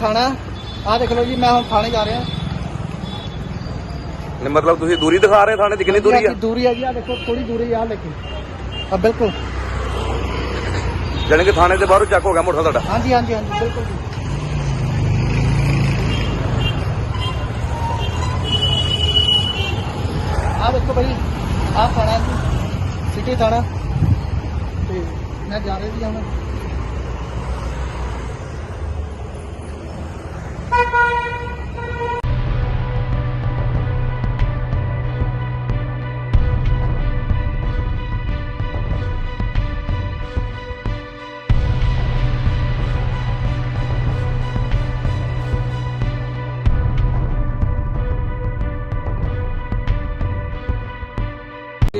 ਥਾਣਾ। ਆਹ ਦੇਖ ਲਓ ਜੀ ਮੈਂ ਹੁਣ ਥਾਣੇ ਜਾ ਰਿਹਾ। ਨਹੀਂ ਮਤਲਬ ਤੁਸੀਂ ਦੂਰੀ ਦਿਖਾ ਰਹੇ ਥਾਣੇ ਦੀ ਕਿੰਨੀ ਦੂਰੀ ਆ? ਦੂਰੀ ਹੈ ਜੀ ਆਹ ਦੇਖੋ ਥੋੜੀ ਦੂਰੀ ਆ ਲੇਕਿਨ ਆ ਬਿਲਕੁਲ। ਜਾਣੀ ਕਿ ਥਾਣੇ ਦੇ ਬਾਹਰੋਂ ਚੱਕ ਹੋ ਗਿਆ ਮੋਟਰਸਾਈਕਲ ਤੁਹਾਡਾ? ਹਾਂਜੀ ਹਾਂਜੀ ਹਾਂਜੀ ਬਿਲਕੁਲ ਜੀ। ਆਹ ਦੇਖੋ ਭਾਈ ਆਹ ਥਾਣਾ ਸਿਟੀ ਥਾਣਾ। ਤੇ ਮੈਂ ਜਾ ਰਿਹਾ ਜੀ ਹੁਣ।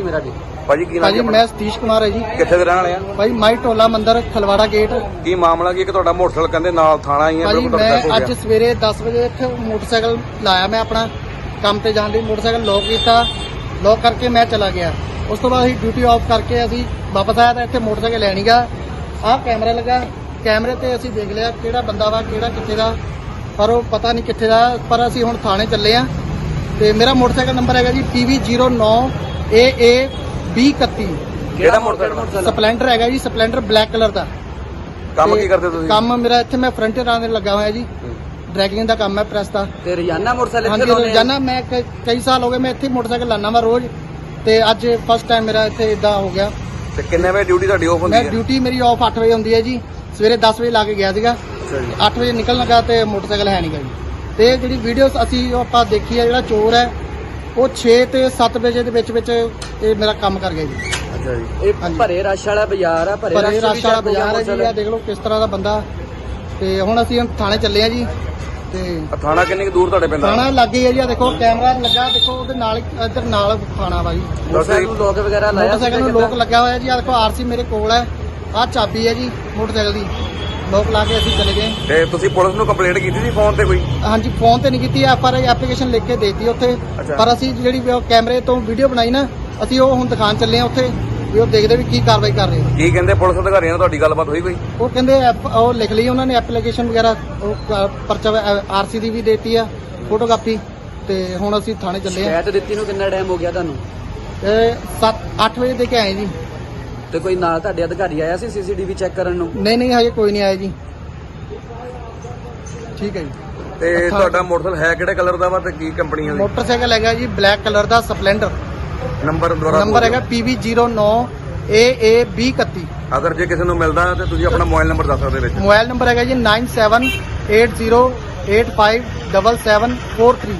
ਮੇਰਾ ਜੀ। ਭਾਜੀ ਕੀ ਨਾਮ ਭਾਜੀ ਆਪਣਾ? ਮੈਂ ਸਤੀਸ਼ ਕੁਮਾਰ ਹੈ ਜੀ। ਕਿੱਥੇ ਦੇ ਰਹਿਣ ਵਾਲੇ ਆ? ਭਾਈ ਮਾਈ ਟੋਲਾ ਮੰਦਿਰ ਖਲਵਾੜਾ ਗੇਟ। ਕੀ ਮਾਮਲਾ ਕੀ? ਹੈ ਕਿ ਤੁਹਾਡਾ ਮੋਟਰਸਾਈਕਲ ਕਹਿੰਦੇ ਨਾਲ ਥਾਣਾ ਹੀ ਹੈ ਭਾਜੀ ਬਿਲਕੁਲ ਹੋ ਮੈਂ ਅੱਜ ਗਿਆ। ਸਵੇਰੇ 10 ਵਜੇ ਇੱਥੇ ਮੋਟਰਸਾਈਕਲ ਲਾਇਆ ਮੈਂ ਆਪਣਾ। ਕੰਮ ਤੇ ਜਾਣ ਲਈ ਮੋਟਰਸਾਈਕਲ ਲੋਕ ਕੀਤਾ। ਲੋਕ ਕਰਕੇ ਮੈਂ ਚਲਾ ਗਿਆ। ਉਸ ਤੋਂ ਬਾਅਦ ਅਸੀਂ ਡਿਊਟੀ ਆਫ ਕਰਕੇ ਅਸੀਂ ਵਾਪਸ ਆਇਆ ਤਾਂ ਇੱਥੇ ਮੋਟਰਸਾਈਕਲ ਲੈਣੀਗਾ ਆਹ ਕੈਮਰਾ ਲੱਗਾ। ਕੈਮਰੇ ਤੇ ਅਸੀਂ ਦੇਖ ਲਿਆ ਕਿਹੜਾ ਬੰਦਾ ਵਾ ਕਿਹੜਾ ਕਿੱਥੇ ਦਾ। ਪਰ ਉਹ ਪਤਾ ਨਹੀਂ ਕਿੱਥੇ ਦਾ ਪਰ ਅਸੀਂ ਹੁਣ ਥਾਣੇ ਚੱਲੇ ਆ ਤੇ ਮੇਰਾ ਮੋਟਰਸਾਈਕਲ ਨੰਬਰ ਹੈਗਾ ਜੀ PV09 AA 2031 ਕਿਹੜਾ ਮੋਟਰਸਾਈਕਲ? ਸਪਲੈਂਡਰ ਹੈਗਾ ਜੀ ਸਪਲੈਂਡਰ ਬਲੈਕ ਕਲਰ ਦਾ। ਕੰਮ ਕੀ ਕਰਦੇ ਤੁਸੀਂ? ਕੰਮ ਮੇਰਾ ਇੱਥੇ ਮੈਂ ਫਰੰਟ ਰਾਂ ਦੇ ਲੱਗਾ ਹੋਇਆ ਜੀ। ਡਰੈਗਿੰਗ ਦਾ ਕੰਮ ਹੈ ਪ੍ਰੈਸ ਦਾ। ਤੇ ਰੋਜ਼ਾਨਾ ਮੋਟਰਸਾਈਕਲ ਇੱਥੇ ਲਾਉਂਦੇ ਆ? ਰੋਜ਼ਾਨਾ ਮੈਂ ਕਈ ਸਾਲ ਹੋ ਗਏ ਮੈਂ ਇੱਥੇ ਮੋਟਰਸਾਈਕਲ ਲਾਣਾ ਵਾ ਰੋਜ਼। ਤੇ ਅੱਜ ਫਸਟ ਟਾਈਮ ਮੇਰਾ ਇੱਥੇ ਇਦਾਂ ਹੋ ਗਿਆ। ਤੇ ਕਿੰਨੇ ਵਜੇ ਡਿਊਟੀ ਤੁਹਾਡੀ ਆਫ ਹੁੰਦੀ ਮੈਂ ਹੈ? ਡਿਊਟੀ ਮੇਰੀ ਆਫ 8 ਵਜੇ ਹੁੰਦੀ ਹੈ ਜੀ। ਸਵੇਰੇ 10 ਵਜੇ ਲਾ ਕੇ ਗਿਆ ਸੀਗਾ। ਅੱਛਾ ਜੀ। 8 ਵਜੇ ਨਿਕਲਣ ਲੱਗਾ ਤੇ ਮੋਟਰਸਾਈਕਲ ਹੈ ਨਹੀਂਗਾ ਜੀ। ਤੇ ਜਿਹੜੀ ਵੀਡੀਓਸ ਅਸੀਂ ਆਪਾਂ ਦੇਖੀ ਹੈ ਜਿਹੜਾ ਚੋਰ ਹੈ ਉਹ 6 ਤੇ 7 ਵਜੇ ਦੇ ਵਿੱਚ ਵਿੱਚ ਇਹ ਮੇਰਾ ਕੰਮ ਕਰ ਗਿਆ ਜੀ। ਅੱਛਾ ਜੀ। ਇਹ ਹਾਂਜੀ। ਭਰੇ ਰਸ਼ ਵਾਲਾ ਬਾਜ਼ਾਰ ਆ ਭਰੇ ਰਸ਼ ਰਸ਼ ਵਾਲਾ ਬਾਜ਼ਾਰ ਹੈ ਜੀ ਆ ਦੇਖ ਲਓ ਕਿਸ ਤਰ੍ਹਾਂ ਦਾ ਬੰਦਾ। ਤੇ ਹੁਣ ਅਸੀਂ ਹੁਣ ਥਾਣੇ ਚੱਲੇ ਆ ਜੀ ਤੇ ਆਹ ਥਾਣਾ ਕਿੰਨੀ ਕੁ ਦੂਰ ਤੁਹਾਡੇ ਪੈਂਦਾ ਥਾਣਾ ਲੱਗੇ ਹੈ ਜੀ ਆ ਦੇਖੋ ਕੈਮਰਾ ਲੱਗਾ ਦੇਖੋ ਉਹਦੇ ਨਾਲ ਹੀ ਇੱਧਰ ਨਾਲ ਥਾਣਾ ਵਾ ਜੀ। ਮੋਟਰਸਾਈਕਲ ਨੂੰ ਲੋਕ ਵਗੈਰਾ ਲਾਇਆ ਮੋਟਰਸਾਈਕਲ ਨੂੰ ਲੋਕ ਲੱਗਾ ਹੋਇਆ ਜੀ ਆ ਦੇਖੋ ਆਰਸੀ ਮੇਰੇ ਕੋਲ ਹੈ ਆ ਚਾਬੀ ਹੈ ਜੀ ਮੋਟਰਸਾਈਕਲ ਦੀ। ਲੋਕ ਲਾ ਕੇ ਅਸੀਂ ਚਲੇ ਗਏ। ਤੇ ਤੁਸੀਂ ਪੁਲਿਸ ਨੂੰ ਕੰਪਲੇਂਟ ਕੀਤੀ ਸੀ ਫੋਨ ਤੇ ਕੋਈ? ਹਾਂਜੀ ਫੋਨ ਤੇ ਨਹੀਂ ਕੀਤੀ ਐਫ ਆਰ ਆਈ ਐਪਲੀਕੇਸ਼ਨ ਲਿਖ ਕੇ ਦੇਤੀ ਉੱਥੇ। ਅੱਛਾ। ਪਰ ਅਸੀਂ ਜਿਹੜੀ ਵੀ ਉਹ ਕੈਮਰੇ ਤੋਂ ਵੀਡੀਓ ਬਣਾਈ ਨਾ ਅਸੀਂ ਉਹ ਹੁਣ ਦਿਖਾਣ ਚੱਲੇ ਆ ਉੱਥੇ ਵੀ ਉਹ ਦੇਖਦੇ ਵੀ ਕੀ ਕਾਰਵਾਈ ਕਰ ਰਹੇ ਨੇ ਕੀ ਕਹਿੰਦੇ ਪੁਲਿਸ ਅਧਿਕਾਰੀਆਂ ਨਾਲ ਤੁਹਾਡੀ ਗੱਲਬਾਤ ਹੋਈ ਕੋਈ? ਉਹ ਕਹਿੰਦੇ ਐਪ- ਉਹ ਲਿਖ ਲਈ ਉਹਨਾਂ ਨੇ ਐਪਲੀਕੇਸ਼ਨ ਵਗੈਰਾ ਉਹ ਕ- ਪਰਚਾ ਆਰਸੀ ਦੀ ਵੀ ਦੇਤੀ ਆ ਫੋਟੋ ਕਾਪੀ ਤੇ ਹੁਣ ਅਸੀਂ ਥਾਣੇ ਚੱਲੇ ਆ ਸ਼ਿਕਾਇਤ ਦਿੱਤੀ ਨੂੰ ਕਿੰਨਾ ਟਾਈਮ ਹੋ ਗਿਆ ਤੁਹਾਨੂੰ? ਤੇ 7 8 ਵਜੇ ਦੇ ਕੇ ਆਏ ਜੀ। ਤੇ ਕੋਈ ਨਾਲ ਤੁਹਾਡੇ ਅਧਿਕਾਰੀ ਆਇਆ ਸੀ ਸੀਸੀਟੀਵੀ ਚੈੱਕ ਕਰਨ ਨੂੰ? ਨਹੀਂ ਨਹੀਂ ਹਜੇ ਕੋਈ ਨਹੀਂ ਆਇਆ ਜੀ। ਠੀਕ ਹੈ ਜੀ। ਤੇ ਅੱਛਾ। ਤੁਹਾਡਾ ਮੋਟਰਸਾਈਕਲ ਹੈ ਕਿਹੜੇ ਕਲਰ ਦਾ ਵਾ ਤੇ ਕੀ ਕੰਪਨੀ ਦੀ? ਮੋਟਰਸਾਈਕਲ ਹੈਗਾ ਜੀ ਬਲੈਕ ਕਲਰ ਦਾ ਸਪਲੈਂਡਰ। ਨੰਬਰ ਦੁਬਾਰਾ ਨੰਬਰ ਹੈਗਾ PV09 AA 2031 ਦਿਓ। ਅਗਰ ਜੇ ਕਿਸੇ ਨੂੰ ਮਿਲਦਾ ਤੇ ਤੁਸੀਂ ਆਪਣਾ ਮੋਬਾਈਲ ਨੰਬਰ ਦੱਸ ਸਕਦੇ ਵਿੱਚ। ਮੋਬਾਈਲ ਨੰਬਰ ਹੈਗਾ ਜੀ 9780857743